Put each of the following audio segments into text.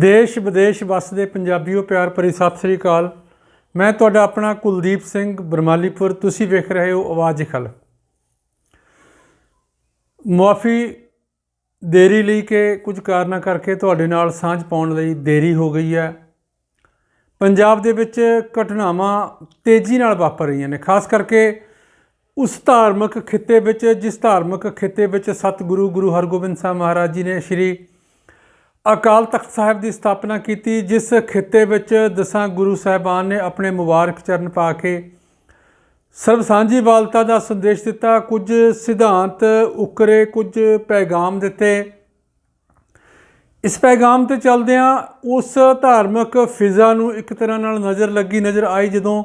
ਦੇਸ਼ ਵਿਦੇਸ਼ ਵਸਦੇ ਪੰਜਾਬੀਓ ਪਿਆਰ ਭਰੀ ਸਤਿ ਸ੍ਰੀ ਅਕਾਲ। ਮੈਂ ਤੁਹਾਡਾ ਆਪਣਾ ਕੁਲਦੀਪ ਸਿੰਘ ਬਰਮਾਲੀਪੁਰ, ਤੁਸੀਂ ਵੇਖ ਰਹੇ ਹੋ ਆਵਾਜ਼ ਖਲ। ਮੁਆਫੀ ਦੇਰੀ ਲਈ ਕਿ ਕੁਝ ਕਾਰਨਾਂ ਕਰਕੇ ਤੁਹਾਡੇ ਨਾਲ ਸਾਂਝ ਪਾਉਣ ਲਈ ਦੇਰੀ ਹੋ ਗਈ ਹੈ। ਪੰਜਾਬ ਦੇ ਵਿੱਚ ਘਟਨਾਵਾਂ ਤੇਜ਼ੀ ਨਾਲ ਵਾਪਰ ਰਹੀਆਂ ਨੇ, ਖਾਸ ਕਰਕੇ ਉਸ ਧਾਰਮਿਕ ਖਿੱਤੇ ਵਿੱਚ, ਜਿਸ ਧਾਰਮਿਕ ਖਿੱਤੇ ਵਿੱਚ ਸਤਿਗੁਰੂ ਗੁਰੂ ਹਰਗੋਬਿੰਦ ਸਾਹਿਬ ਮਹਾਰਾਜ ਜੀ ਨੇ ਸ਼੍ਰੀ ਅਕਾਲ ਤਖਤ ਸਾਹਿਬ ਦੀ ਸਥਾਪਨਾ ਕੀਤੀ, ਜਿਸ ਖਿੱਤੇ ਵਿੱਚ ਦਸਾਂ ਗੁਰੂ ਸਾਹਿਬਾਨ ਨੇ ਆਪਣੇ ਮੁਬਾਰਕ ਚਰਨ ਪਾ ਕੇ ਸਰਬ ਸਾਂਝੀਵਾਲਤਾ ਦਾ ਸੰਦੇਸ਼ ਦਿੱਤਾ। ਕੁਝ ਸਿਧਾਂਤ ਉਕਰੇ, ਕੁਝ ਪੈਗਾਮ ਦਿੱਤੇ। ਇਸ ਪੈਗਾਮ ਤੇ ਚੱਲਦਿਆਂ ਉਸ ਧਾਰਮਿਕ ਫਿਜ਼ਾ ਨੂੰ ਇੱਕ ਤਰ੍ਹਾਂ ਨਾਲ ਨਜ਼ਰ ਲੱਗੀ, ਨਜ਼ਰ ਆਈ ਜਦੋਂ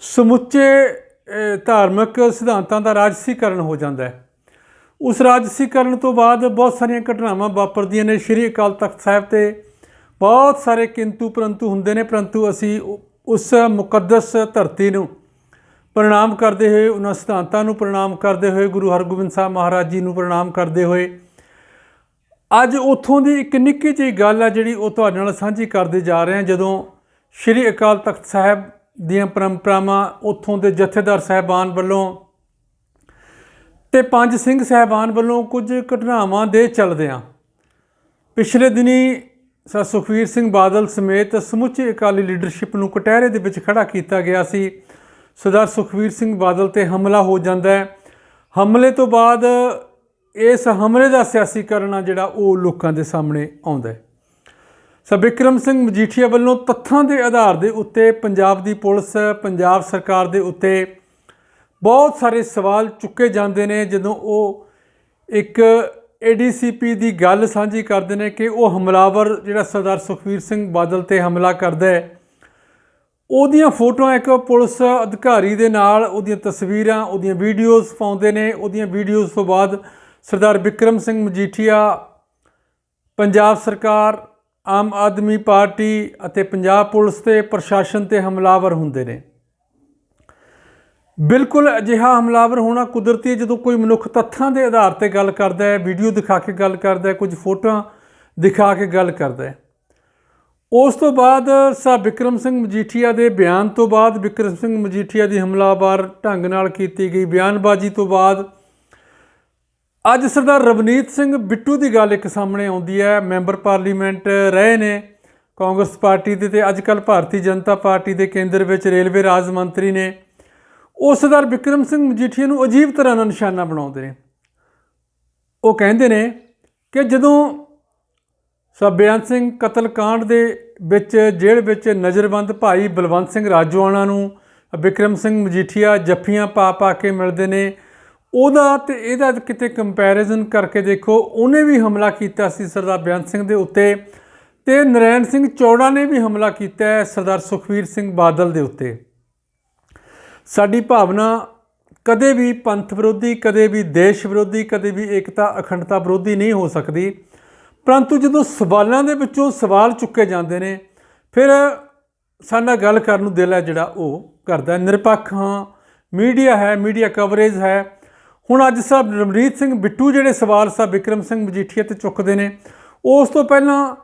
ਸਮੁੱਚੇ ਧਾਰਮਿਕ ਸਿਧਾਂਤਾਂ ਦਾ ਰਾਜਸੀਕਰਨ ਹੋ ਜਾਂਦਾ ਹੈ। ਉਸ ਰਾਜਸੀ ਕਰਨ ਤੋਂ ਬਾਅਦ ਬਹੁਤ ਸਾਰੀਆਂ ਘਟਨਾਵਾਂ ਵਾਪਰਦੀਆਂ ਨੇ। ਸ਼੍ਰੀ ਅਕਾਲ ਤਖਤ ਸਾਹਿਬ ਤੇ ਬਹੁਤ ਸਾਰੇ ਕਿੰਤੂ ਪਰੰਤੂ ਹੁੰਦੇ ਨੇ, ਪਰੰਤੂ ਅਸੀਂ ਉਸ ਮੁਕੱਦਸ ਧਰਤੀ ਨੂੰ ਪ੍ਰਣਾਮ ਕਰਦੇ ਹੋਏ, ਉਹਨਾਂ ਸਿਧਾਂਤਾਂ ਨੂੰ ਪ੍ਰਣਾਮ ਕਰਦੇ ਹੋਏ, ਗੁਰੂ ਹਰਗੋਬਿੰਦ ਸਾਹਿਬ ਮਹਾਰਾਜ ਜੀ ਨੂੰ ਪ੍ਰਣਾਮ ਕਰਦੇ ਹੋਏ। ਅੱਜ ਉੱਥੋਂ ਦੀ ਇੱਕ ਨਿੱਕੀ ਜਿਹੀ ਗੱਲ ਆ ਜਿਹੜੀ ਉਹ ਤੁਹਾਡੇ ਨਾਲ ਸਾਂਝੀ ਕਰਦੇ ਜਾ ਰਹੇ ਹਾਂ। ਜਦੋਂ ਸ਼੍ਰੀ ਅਕਾਲ ਤਖਤ ਸਾਹਿਬ ਦੀਆਂ ਪਰੰਪਰਾਵਾਂ ਉੱਥੋਂ ਦੇ ਜਥੇਦਾਰ ਸਾਹਿਬਾਨ ਵੱਲੋਂ ਤੇ ਪੰਜ ਸਿੰਘ ਸਾਹਿਬਾਨ ਵੱਲੋਂ ਕੁਝ ਘਟਨਾਵਾਂ ਦੇ ਚੱਲਦਿਆਂ ਪਿਛਲੇ ਦਿਨੀ ਸਰ ਸੁਖਵੀਰ ਸਿੰਘ ਬਾਦਲ ਸਮੇਤ ਸਮੁੱਚੀ ਅਕਾਲੀ ਲੀਡਰਸ਼ਿਪ ਨੂੰ ਕਟਹਿਰੇ ਦੇ ਵਿੱਚ ਖੜਾ ਕੀਤਾ ਗਿਆ ਸੀ। ਸਰਦਾਰ ਸੁਖਵੀਰ ਸਿੰਘ ਬਾਦਲ ਤੇ ਹਮਲਾ ਹੋ ਜਾਂਦਾ ਹੈ। ਹਮਲੇ ਤੋਂ ਬਾਅਦ ਇਸ ਹਮਲੇ ਦਾ ਸਿਆਸੀਕਰਨ ਆ ਜਿਹੜਾ ਉਹ ਲੋਕਾਂ ਦੇ ਸਾਹਮਣੇ ਆਉਂਦਾ ਹੈ। ਸਰ ਬਿਕਰਮ ਸਿੰਘ ਮਜੀਠੀਆ ਵੱਲੋਂ ਤੱਥਾਂ ਦੇ ਆਧਾਰ ਦੇ ਉੱਤੇ ਪੰਜਾਬ ਦੀ ਪੁਲਿਸ, ਪੰਜਾਬ ਸਰਕਾਰ ਦੇ ਉੱਤੇ ਬਹੁਤ ਸਾਰੇ ਸਵਾਲ ਚੁੱਕੇ ਜਾਂਦੇ ਨੇ ਜਦੋਂ ਉਹ ਇੱਕ ਏਡੀਸੀਪੀ ਦੀ ਗੱਲ ਸਾਂਝੀ ਕਰਦੇ ਨੇ ਕਿ ਉਹ ਹਮਲਾਵਰ ਜਿਹੜਾ ਸਰਦਾਰ ਸੁਖਵੀਰ ਸਿੰਘ ਬਾਦਲ ਤੇ ਹਮਲਾ ਕਰਦਾ ਹੈ, ਉਹਦੀਆਂ ਫੋਟੋਆਂ ਇੱਕ ਪੁਲਿਸ ਅਧਿਕਾਰੀ ਦੇ ਨਾਲ, ਉਹਦੀਆਂ ਤਸਵੀਰਾਂ, ਉਹਦੀਆਂ ਵੀਡੀਓਜ਼ ਪਾਉਂਦੇ ਨੇ। ਉਹਦੀਆਂ ਵੀਡੀਓਜ਼ ਤੋਂ ਬਾਅਦ ਸਰਦਾਰ ਬਿਕਰਮ ਸਿੰਘ ਮਜੀਠੀਆ, ਪੰਜਾਬ ਸਰਕਾਰ, ਆਮ ਆਦਮੀ ਪਾਰਟੀ ਅਤੇ ਪੰਜਾਬ ਪੁਲਿਸ ਤੇ ਪ੍ਰਸ਼ਾਸਨ ਤੇ ਹਮਲਾਵਰ ਹੁੰਦੇ ਨੇ। ਬਿਲਕੁਲ ਅਜਿਹਾ ਹਮਲਾਵਰ ਹੋਣਾ ਕੁਦਰਤੀ ਹੈ, ਜਦੋਂ ਕੋਈ ਮਨੁੱਖ ਤੱਥਾਂ ਦੇ ਆਧਾਰ ਤੇ ਗੱਲ ਕਰਦਾ ਹੈ, ਵੀਡੀਓ ਦਿਖਾ ਕੇ ਗੱਲ ਕਰਦਾ ਹੈ, ਕੁਝ ਫੋਟੋਆਂ ਦਿਖਾ ਕੇ ਗੱਲ ਕਰਦਾ ਹੈ। ਉਸ ਤੋਂ ਬਾਅਦ ਸਾ ਬਿਕਰਮ ਸਿੰਘ ਮਜੀਠੀਆ ਦੇ ਬਿਆਨ ਤੋਂ ਬਾਅਦ ਬਿਕਰਮ ਸਿੰਘ ਮਜੀਠੀਆ ਦੀ ਹਮਲਾਵਰ ਢੰਗ ਨਾਲ ਕੀਤੀ ਗਈ। ਬਿਆਨਬਾਜ਼ੀ ਤੋਂ ਬਾਅਦ ਅੱਜ ਸਰਦਾਰ ਰਵਨੀਤ ਸਿੰਘ ਬਿੱਟੂ ਦੀ ਗੱਲ ਇੱਕ ਸਾਹਮਣੇ ਆਉਂਦੀ ਹੈ। ਮੈਂਬਰ ਪਾਰਲੀਮੈਂਟ ਰਹੇ ਨੇ ਕਾਂਗਰਸ ਪਾਰਟੀ ਦੇ ਤੇ ਅੱਜ ਕੱਲ ਭਾਰਤੀ ਜਨਤਾ ਪਾਰਟੀ ਦੇ ਕੇਂਦਰ ਵਿੱਚ ਰੇਲਵੇ ਰਾਜ ਮੰਤਰੀ ਨੇ। ਉਹ ਸਰਦਾਰ ਬਿਕਰਮ ਸਿੰਘ ਮਜੀਠੀਆ ਨੂੰ ਅਜੀਬ ਤਰ੍ਹਾਂ ਨਾਲ ਨਿਸ਼ਾਨਾ ਬਣਾਉਂਦੇ ਨੇ। ਉਹ ਕਹਿੰਦੇ ਨੇ ਕਿ ਜਦੋਂ ਸਭਿਆਨ ਸਿੰਘ ਕਤਲकांड ਦੇ ਵਿੱਚ, ਜੇਲ੍ਹ ਵਿੱਚ ਨਜ਼ਰਬੰਦ ਭਾਈ ਬਲਵੰਤ ਸਿੰਘ ਰਾਜੋਆਣਾ ਨੂੰ ਬਿਕਰਮ ਸਿੰਘ ਮਜੀਠੀਆ ਜੱਫੀਆਂ ਪਾ ਪਾ ਕੇ ਮਿਲਦੇ ਨੇ, ਉਹਦਾ ਤੇ ਇਹਦਾ ਕਿਤੇ ਕੰਪੈਰੀਜ਼ਨ ਕਰਕੇ ਦੇਖੋ, ਉਹਨੇ ਵੀ ਹਮਲਾ ਕੀਤਾ ਸੀ ਸਰਦਾਰ ਬੇਅੰਤ ਸਿੰਘ ਦੇ ਉੱਤੇ ਤੇ ਨਰੈਣ ਸਿੰਘ ਚੌੜਾ ਨੇ ਵੀ ਹਮਲਾ ਕੀਤਾ ਹੈ ਸਰਦਾਰ ਸੁਖਵੀਰ ਸਿੰਘ ਬਾਦਲ ਦੇ ਉੱਤੇ। ਸਾਡੀ ਭਾਵਨਾ ਕਦੇ ਵੀ ਪੰਥ ਵਿਰੋਧੀ, ਕਦੇ ਵੀ ਦੇਸ਼ ਵਿਰੋਧੀ, ਕਦੇ ਵੀ ਏਕਤਾ, ਅਖੰਡਤਾ ਵਿਰੋਧੀ ਨਹੀਂ ਹੋ ਸਕਦੀ। ਪਰੰਤੂ ਜਦੋਂ ਸਵਾਲਾਂ ਦੇ ਵਿੱਚੋਂ ਸਵਾਲ ਚੁੱਕੇ ਜਾਂਦੇ ਨੇ, ਫਿਰ ਸਾਡਾ ਗੱਲ ਕਰਨ ਨੂੰ ਦਿਲ ਹੈ ਜਿਹੜਾ ਉਹ ਕਰਦਾ ਨਿਰਪੱਖ ਹਾਂ, ਮੀਡੀਆ ਹੈ, ਮੀਡੀਆ ਕਵਰੇਜ ਹੈ। ਹੁਣ ਅੱਜ ਸਾਹਿਬ ਰਮਰੀਤ ਸਿੰਘ ਬਿੱਟੂ ਜਿਹੜੇ ਸਵਾਲ ਸਾਹਿਬ ਵਿਕਰਮ ਸਿੰਘ ਮਜੀਠੀਆ ਤੇ ਚੁੱਕਦੇ ਨੇ, ਉਸ ਤੋਂ ਪਹਿਲਾਂ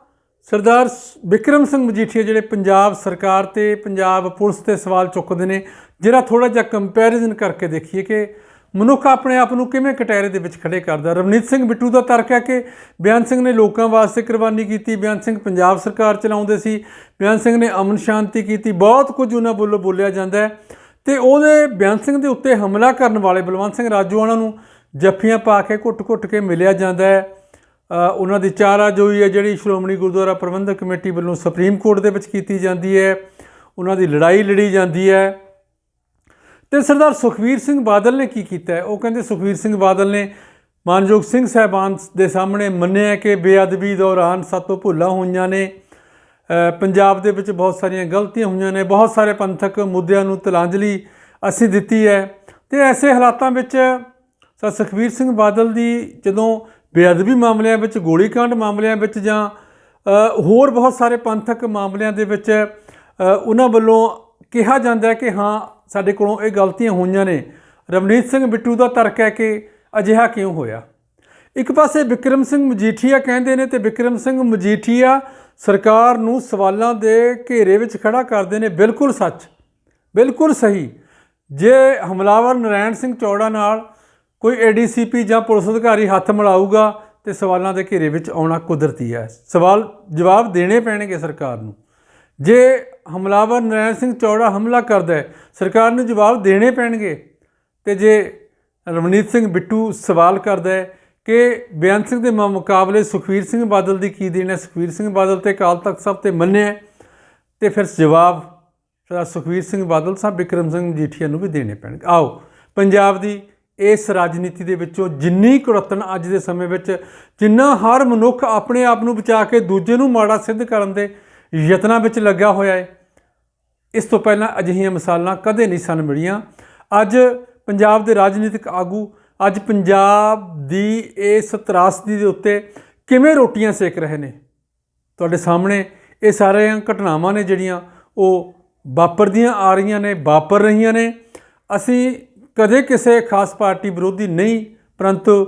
ਸਰਦਾਰ ਸ- ਵਿਕਰਮ ਸਿੰਘ ਮਜੀਠੀਆ ਜਿਹੜੇ ਪੰਜਾਬ ਸਰਕਾਰ ਤੇ, ਪੰਜਾਬ ਪੁਲਿਸ ਤੇ ਸਵਾਲ ਚੁੱਕਦੇ ਨੇ ਜਿਹੜਾ ਥੋੜਾ ਜਿਹਾ ਕੰਪੈਰੀਜ਼ਨ ਕਰਕੇ ਦੇਖੀਏ ਕਿ ਮਨੁੱਖ ਆਪਣੇ ਆਪ ਨੂੰ ਕਿਵੇਂ ਕਟਹਿਰੇ ਦੇ ਵਿੱਚ ਖੜੇ ਕਰਦਾ ਰਵਨੀਤ ਸਿੰਘ ਬਿੱਟੂ ਦਾ ਤਰਕ ਹੈ ਕਿ ਬਿਆਨ ਸਿੰਘ ਨੇ ਲੋਕਾਂ ਵਾਸਤੇ ਕੁਰਬਾਨੀ ਕੀਤੀ, ਬਿਆਨ ਸਿੰਘ ਪੰਜਾਬ ਸਰਕਾਰ ਚਲਾਉਂਦੇ ਸੀ, ਬਿਆਨ ਸਿੰਘ ਨੇ ਅਮਨ ਸ਼ਾਂਤੀ ਕੀਤੀ, ਬਹੁਤ ਕੁਝ ਉਹਨਾਂ ਵੱਲੋਂ ਬੋਲਿਆ ਜਾਂਦਾ ਹੈ। ਤੇ ਉਹਦੇ ਬਿਆਨ ਸਿੰਘ ਦੇ ਉੱਤੇ ਹਮਲਾ ਕਰਨ ਵਾਲੇ ਬਲਵੰਤ ਸਿੰਘ ਰਾਜੂਆਣਾ ਨੂੰ ਜੱਫੀਆਂ ਪਾ ਕੇ ਘੁੱਟ-ਘੁੱਟ ਕੇ ਮਿਲਿਆ ਜਾਂਦਾ ਹੈ। ਉਹਨਾਂ ਦੀ ਚਾਰਾ ਜੋਈ ਹੈ, ਜਿਹੜੀ ਸ਼੍ਰੋਮਣੀ ਗੁਰਦੁਆਰਾ ਪ੍ਰਬੰਧਕ ਕਮੇਟੀ ਵੱਲੋਂ ਸੁਪਰੀਮ ਕੋਰਟ ਦੇ ਵਿੱਚ ਕੀਤੀ ਜਾਂਦੀ ਹੈ। ਉਹਨਾਂ ਦੀ ਲੜਾਈ ਲੜੀ ਜਾਂਦੀ ਹੈ। ਤੇ ਸਰਦਾਰ ਸੁਖਵੀਰ ਸਿੰਘ ਬਾਦਲ ਨੇ ਕੀ ਕੀਤਾ ਉਹ ਕਹਿੰਦੇ ਸੁਖਵੀਰ ਸਿੰਘ ਬਾਦਲ ਨੇ ਮਾਨਯੋਗ ਸਿੰਘ ਸਾਹਿਬਾਨ ਦੇ ਸਾਹਮਣੇ ਮੰਨਿਆ ਕਿ ਬੇਅਦਬੀ ਦੌਰਾਨ ਸਾਤੋਂ ਭੁੱਲਾਂ ਹੋਈਆਂ ਨੇ। ਪੰਜਾਬ ਦੇ ਵਿੱਚ ਬਹੁਤ ਸਾਰੀਆਂ ਗਲਤੀਆਂ ਹੋਈਆਂ ਨੇ। ਬਹੁਤ ਸਾਰੇ ਪੰਥਕ ਮੁੱਦਿਆਂ ਨੂੰ ਤਲਾਂਜਲੀ ਅਸੀਂ ਦਿੱਤੀ ਹੈ। ਤੇ ਐਸੇ ਹਾਲਾਤਾਂ ਵਿੱਚ ਸਰ ਸੁਖਵੀਰ ਸਿੰਘ ਬਾਦਲ ਦੀ ਜਦੋਂ ਬੇਅਦਬੀ ਮਾਮਲਿਆਂ ਵਿੱਚ ਗੋਲੀकांड ਮਾਮਲਿਆਂ ਵਿੱਚ ਜਾਂ ਹੋਰ ਬਹੁਤ ਸਾਰੇ ਪੰਥਕ ਮਾਮਲਿਆਂ ਦੇ ਵਿੱਚ ਉਹਨਾਂ ਵੱਲੋਂ ਕਿਹਾ ਜਾਂਦਾ ਹੈ ਕਿ ਹਾਂ, ਸਾਡੇ ਕੋਲੋਂ ਇਹ ਗਲਤੀਆਂ ਹੋਈਆਂ ਨੇ। ਰਵਨੀਤ ਸਿੰਘ ਬਿੱਟੂ ਦਾ ਤਰਕ ਹੈ ਕਿ ਅਜਿਹਾ ਕਿਉਂ ਹੋਇਆ? ਇੱਕ ਪਾਸੇ ਵਿਕਰਮ ਸਿੰਘ ਮਜੀਠੀਆ ਕਹਿੰਦੇ ਨੇ ਤੇ ਵਿਕਰਮ ਸਿੰਘ ਮਜੀਠੀਆ ਸਰਕਾਰ ਨੂੰ ਸਵਾਲਾਂ ਦੇ ਘੇਰੇ ਵਿੱਚ ਖੜਾ ਕਰਦੇ ਨੇ। ਬਿਲਕੁਲ ਸੱਚ, ਬਿਲਕੁਲ ਸਹੀ। ਜੇ ਹਮਲਾਵਰ ਨਰੈਣ ਸਿੰਘ ਚੌੜਾ ਨਾਲ ਕੋਈ ਏਡੀਸੀਪੀ ਜਾਂ ਪੁਲਿਸ ਅਧਿਕਾਰੀ ਹੱਥ ਮਿਲਾਊਗਾ ਤੇ ਸਵਾਲਾਂ ਦੇ ਘੇਰੇ ਵਿੱਚ ਆਉਣਾ ਕੁਦਰਤੀ ਹੈ। ਸਵਾਲ ਜਵਾਬ ਦੇਣੇ ਪੈਣਗੇ ਸਰਕਾਰ ਨੂੰ। ਜੇ ਹਮਲਾਵਰ ਨਰੈਣ ਸਿੰਘ ਚੌੜਾ ਹਮਲਾ ਕਰਦਾ ਹੈ ਸਰਕਾਰ ਨੂੰ ਜਵਾਬ ਦੇਣੇ ਪੈਣਗੇ। ਤੇ ਜੇ ਰਮਨੀਤ ਸਿੰਘ ਬਿੱਟੂ ਸਵਾਲ ਕਰਦਾ ਹੈ ਕਿ ਬੇਅੰਤ ਸਿੰਘ ਦੇ ਮ- ਮੁਕਾਬਲੇ ਸੁਖਵੀਰ ਸਿੰਘ ਬਾਦਲ ਦੀ ਕੀ ਦੇਣ ਹੈ? ਸੁਖਵੀਰ ਸਿੰਘ ਬਾਦਲ ਤੇ ਅਕਾਲ ਤਖਤ ਸਾਹਿਬ ਤੇ ਮੰਨਿਆ ਹੈ, ਤੇ ਫਿਰ ਜਵਾਬ ਸਰਦਾਰ ਸੁਖਵੀਰ ਸਿੰਘ ਬਾਦਲ ਸਾਹਿਬ ਵਿਕਰਮ ਸਿੰਘ ਮਜੀਠੀਆ ਨੂੰ ਵੀ ਦੇਣੇ ਪੈਣਗੇ। ਆਓ ਪੰਜਾਬ ਦੀ ਇਸ ਰਾਜਨੀਤੀ ਦੇ ਵਿੱਚੋਂ ਜਿੰਨੀ ਕੁੜੱਤਣ ਅੱਜ ਦੇ ਸਮੇਂ ਵਿੱਚ ਜਿੰਨਾ ਹਰ ਮਨੁੱਖ ਆਪਣੇ ਆਪ ਨੂੰ ਬਚਾ ਕੇ ਦੂਜੇ ਨੂੰ ਮਾੜਾ ਸਿੱਧ ਕਰਨ ਦੇ ਯਤਨਾਂ ਵਿੱਚ ਲੱਗਾ ਹੋਇਆ ਹੈ ਇਸ ਤੋਂ ਪਹਿਲਾਂ ਅਜਿਹੀਆਂ ਮਿਸਾਲਾਂ ਕਦੇ ਨਹੀਂ ਸਨ ਮਿਲੀਆਂ। ਅੱਜ ਪੰਜਾਬ ਦੇ ਰਾਜਨੀਤਿਕ ਆਗੂ, ਅੱਜ ਪੰਜਾਬ ਦੀ ਇਸ ਤਰਾਸਦੀ ਦੇ ਉੱਤੇ ਕਿਵੇਂ ਰੋਟੀਆਂ ਸੇਕ ਰਹੇ ਨੇ? ਤੁਹਾਡੇ ਸਾਹਮਣੇ ਇਹ ਸਾਰੀਆਂ ਘਟਨਾਵਾਂ ਨੇ ਜਿਹੜੀਆਂ ਉਹ ਵਾਪਰਦੀਆਂ ਆ ਰਹੀਆਂ ਨੇ, ਵਾਪਰ ਰਹੀਆਂ ਨੇ। ਅਸੀਂ ਕਦੇ ਕਿਸੇ ਖਾਸ ਪਾਰਟੀ ਵਿਰੋਧੀ ਨਹੀਂ, ਪਰੰਤੂ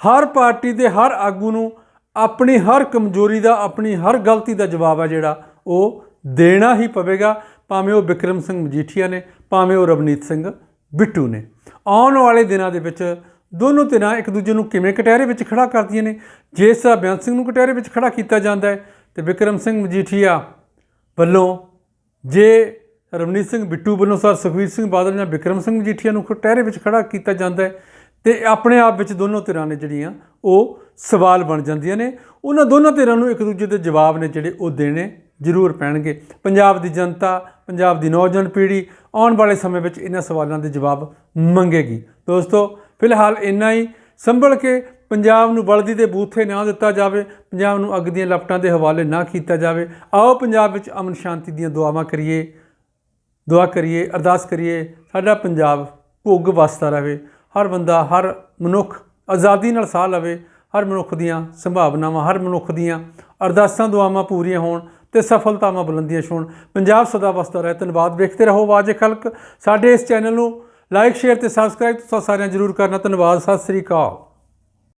ਹਰ ਪਾਰਟੀ ਦੇ ਹਰ ਆਗੂ ਨੂੰ ਆਪਣੀ ਹਰ ਕਮਜ਼ੋਰੀ ਦਾ, ਆਪਣੀ ਹਰ ਗਲਤੀ ਦਾ ਜਵਾਬ ਹੈ ਜਿਹੜਾ, ਉਹ ਦੇਣਾ ਹੀ ਪਵੇਗਾ। ਭਾਵੇਂ ਉਹ ਵਿਕਰਮ ਸਿੰਘ ਮਜੀਠੀਆ ਨੇ, ਭਾਵੇਂ ਉਹ ਰਵਨੀਤ ਸਿੰਘ ਬਿੱਟੂ ਨੇ। ਆਉਣ ਵਾਲੇ ਦਿਨਾਂ ਦੇ ਵਿੱਚ ਦੋਨੋਂ ਧਿਰਾਂ ਇੱਕ ਦੂਜੇ ਨੂੰ ਕਿਵੇਂ ਕਟਹਿਰੇ ਵਿੱਚ ਖੜਾ ਕਰਦੀਆਂ ਨੇ? ਜੇ ਇਸ ਤਰ੍ਹਾਂ ਬੇਅੰਤ ਸਿੰਘ ਨੂੰ ਕਟਹਿਰੇ ਵਿੱਚ ਖੜਾ ਕੀਤਾ ਜਾਂਦਾ ਹੈ ਤੇ ਵਿਕਰਮ ਸਿੰਘ ਮਜੀਠੀਆ ਵੱਲੋਂ ਜੇ ਰਵਨੀਤ ਸਿੰਘ ਬਿੱਟੂ ਵੱਲੋਂ ਸਰ ਸੁਖਵੀਰ ਸਿੰਘ ਬਾਦਲ ਜਾਂ ਵਿਕਰਮ ਸਿੰਘ ਮਜੀਠੀਆ ਨੂੰ ਕਟਹਿਰੇ ਵਿੱਚ ਖੜਾ ਕੀਤਾ ਜਾਂਦਾ ਹੈ ਤੇ ਆਪਣੇ ਆਪ ਵਿੱਚ ਦੋਨੋਂ ਧਿਰਾਂ ਨੇ ਜਿਹੜੀਆਂ ਉਹ ਸਵਾਲ ਬਣ ਜਾਂਦੀਆਂ ਨੇ। ਉਹਨਾਂ ਦੋਨਾਂ ਧਿਰਾਂ ਨੂੰ ਇੱਕ ਦੂਜੇ ਦੇ ਜਵਾਬ ਨੇ ਜਿਹੜੇ ਉਹ ਦੇਣੇ ਜ਼ਰੂਰ ਪੈਣਗੇ। ਪੰਜਾਬ ਦੀ ਜਨਤਾ, ਪੰਜਾਬ ਦੀ ਨੌਜਵਾਨ ਪੀੜ੍ਹੀ ਆਉਣ ਵਾਲੇ ਸਮੇਂ ਵਿੱਚ ਇਹਨਾਂ ਸਵਾਲਾਂ ਦੇ ਜਵਾਬ ਮੰਗੇਗੀ। ਦੋਸਤੋ, ਫਿਲਹਾਲ ਇੰਨਾ ਹੀ। ਸੰਭਲ ਕੇ ਪੰਜਾਬ ਨੂੰ ਬਲਦੀ ਦੇ ਬੂਥੇ ਨਾ ਦਿੱਤਾ ਜਾਵੇ। ਪੰਜਾਬ ਨੂੰ ਅੱਗ ਦੀਆਂ ਲਪਟਾਂ ਦੇ ਹਵਾਲੇ ਨਾ ਕੀਤਾ ਜਾਵੇ। ਆਓ ਪੰਜਾਬ ਵਿੱਚ ਅਮਨ ਸ਼ਾਂਤੀ ਦੀਆਂ ਦੁਆਵਾਂ ਕਰੀਏ। ਦੁਆ ਕਰੀਏ, ਅਰਦਾਸ ਕਰੀਏ। ਸਾਡਾ ਪੰਜਾਬ ਭੁੱਗ ਵਸਦਾ ਰਹੇ। ਹਰ ਬੰਦਾ, ਹਰ ਮਨੁੱਖ ਆਜ਼ਾਦੀ ਨਾਲ ਸਾਹ ਲਵੇ, ਹਰ ਮਨੁੱਖ ਦੀਆਂ ਸੰਭਾਵਨਾਵਾਂ, ਹਰ ਮਨੁੱਖ ਦੀਆਂ ਅਰਦਾਸਾਂ, ਦੁਆਵਾਂ ਪੂਰੀਆਂ ਹੋਣ ਤੇ ਸਫਲਤਾਵਾਂ ਬੁਲੰਦੀਆਂ ਛੋਣ। ਪੰਜਾਬ ਸਦਾ ਵਸਦਾ ਰਹੇ, ਧੰਨਵਾਦ। ਵੇਖਦੇ ਰਹੋ ਆਵਾਜ਼ ਖਲਕ। ਸਾਡੇ ਇਸ ਚੈਨਲ ਨੂੰ ਲਾਈਕ, ਸ਼ੇਅਰ ਤੇ ਸਬਸਕ੍ਰਾਈਬ ਤੁਸੀਂ ਸਾਰਿਆਂ ਜਰੂਰ ਕਰਨਾ। ਧੰਨਵਾਦ। ਸਤਿ ਸ੍ਰੀ ਅਕਾਲ।